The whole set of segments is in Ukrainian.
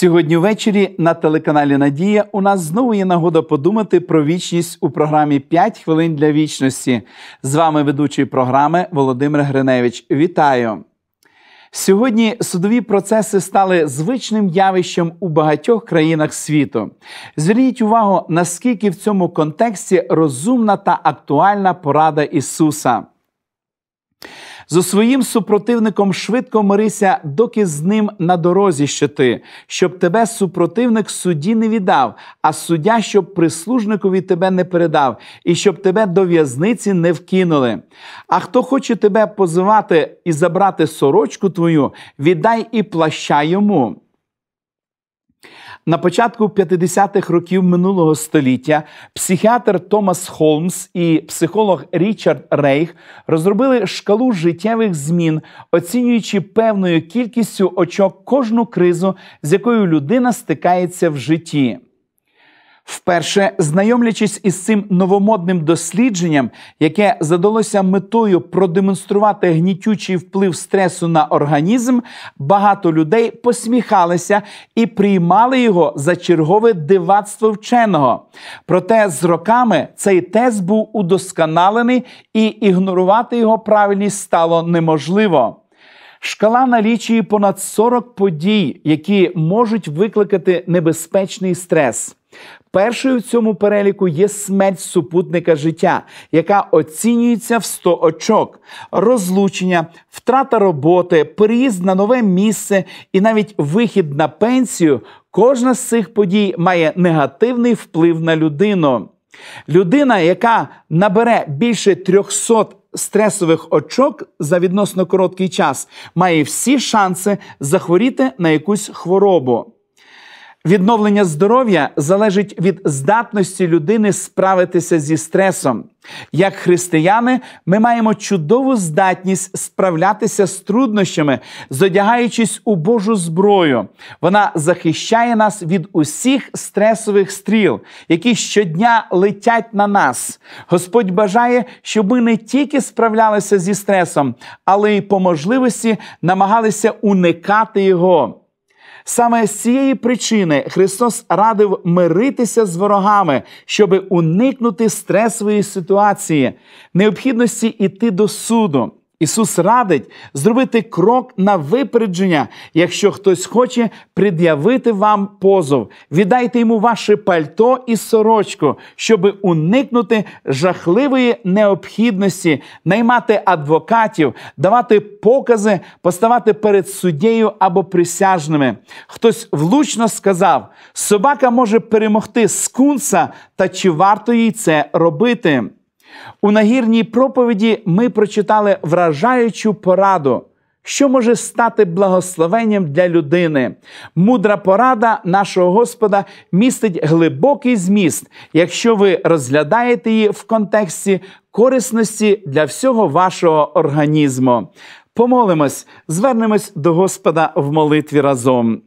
Сьогодні ввечері на телеканалі Надія у нас знову є нагода подумати про вічність у програмі «5 хвилин для вічності. З вами ведучий програми Володимир Гриневич. Вітаю! Сьогодні судові процеси стали звичним явищем у багатьох країнах світу. Зверніть увагу, наскільки в цьому контексті розумна та актуальна порада Ісуса. Зо своїм супротивником швидко мирися, доки з ним на дорозі ще ти, щоб тебе супротивник судді не віддав, а суддя, щоб прислужникові тебе не передав, і щоб тебе до в'язниці не вкинули. А хто хоче тебе позивати і забрати сорочку твою, віддай і плаща йому. На початку 50-х років минулого століття психіатр Томас Холмс і психолог Річард Рейх розробили шкалу життєвих змін, оцінюючи певною кількістю очок кожну кризу, з якою людина стикається в житті. Вперше знайомлячись із цим новомодним дослідженням, яке задалося метою продемонструвати гнітючий вплив стресу на організм, багато людей посміхалися і приймали його за чергове дивацтво вченого. Проте з роками цей тест був удосконалений, і ігнорувати його правильність стало неможливо. Шкала налічує понад 40 подій, які можуть викликати небезпечний стрес. Першою в цьому переліку є смерть супутника життя, яка оцінюється в 100 очок, розлучення, втрата роботи, переїзд на нове місце і навіть вихід на пенсію. Кожна з цих подій має негативний вплив на людину. Людина, яка набере більше 300 стресових очок за відносно короткий час, має всі шанси захворіти на якусь хворобу. Відновлення здоров'я залежить від здатності людини справитися зі стресом. Як християни, ми маємо чудову здатність справлятися з труднощами, зодягаючись у Божу зброю. Вона захищає нас від усіх стресових стріл, які щодня летять на нас. Господь бажає, щоб ми не тільки справлялися зі стресом, але й по можливості намагалися уникати його. Саме з цієї причини Христос радив миритися з ворогами, щоби уникнути стресової ситуації, необхідності йти до суду. Ісус радить зробити крок на випередження, якщо хтось хоче пред'явити вам позов. Віддайте йому ваше пальто і сорочку, щоб уникнути жахливої необхідності, наймати адвокатів, давати покази, поставати перед суддєю або присяжними. Хтось влучно сказав: собака може перемогти скунса, та чи варто їй це робити? У нагірній проповіді ми прочитали вражаючу пораду, що може стати благословенням для людини. Мудра порада нашого Господа містить глибокий зміст, якщо ви розглядаєте її в контексті корисності для всього вашого організму. Помолимось, звернемось до Господа в молитві разом.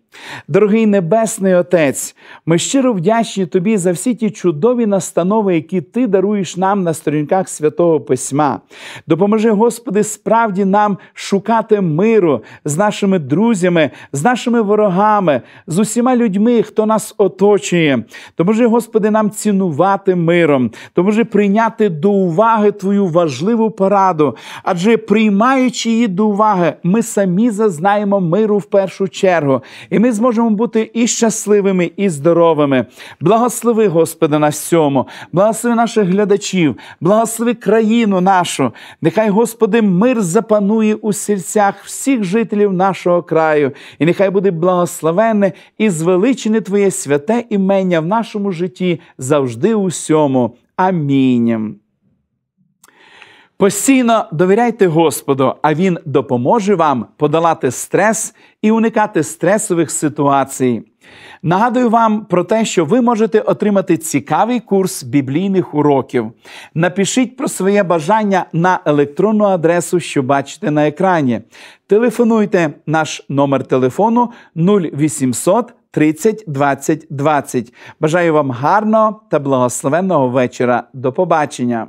Дорогий Небесний Отець, ми щиро вдячні Тобі за всі ті чудові настанови, які Ти даруєш нам на сторінках святого Письма. Допоможи, Господи, справді нам шукати миру з нашими друзями, з нашими ворогами, з усіма людьми, хто нас оточує. Допоможи, Господи, нам цінувати миром, допоможи прийняти до уваги Твою важливу пораду, адже приймаючи її до уваги, ми самі зазнаємо миру в першу чергу. І ми зможемо бути і щасливими, і здоровими. Благослови, Господи, на всьому, благослови наших глядачів, благослови країну нашу. Нехай, Господи, мир запанує у серцях всіх жителів нашого краю, і нехай буде благословенне і звеличене Твоє святе імення в нашому житті завжди усьому. Амінь. Постійно довіряйте Господу, а Він допоможе вам подолати стрес і уникати стресових ситуацій. Нагадую вам про те, що ви можете отримати цікавий курс біблійних уроків. Напишіть про своє бажання на електронну адресу, що бачите на екрані. Телефонуйте наш номер телефону 0800 30 20 20. Бажаю вам гарного та благословенного вечора. До побачення!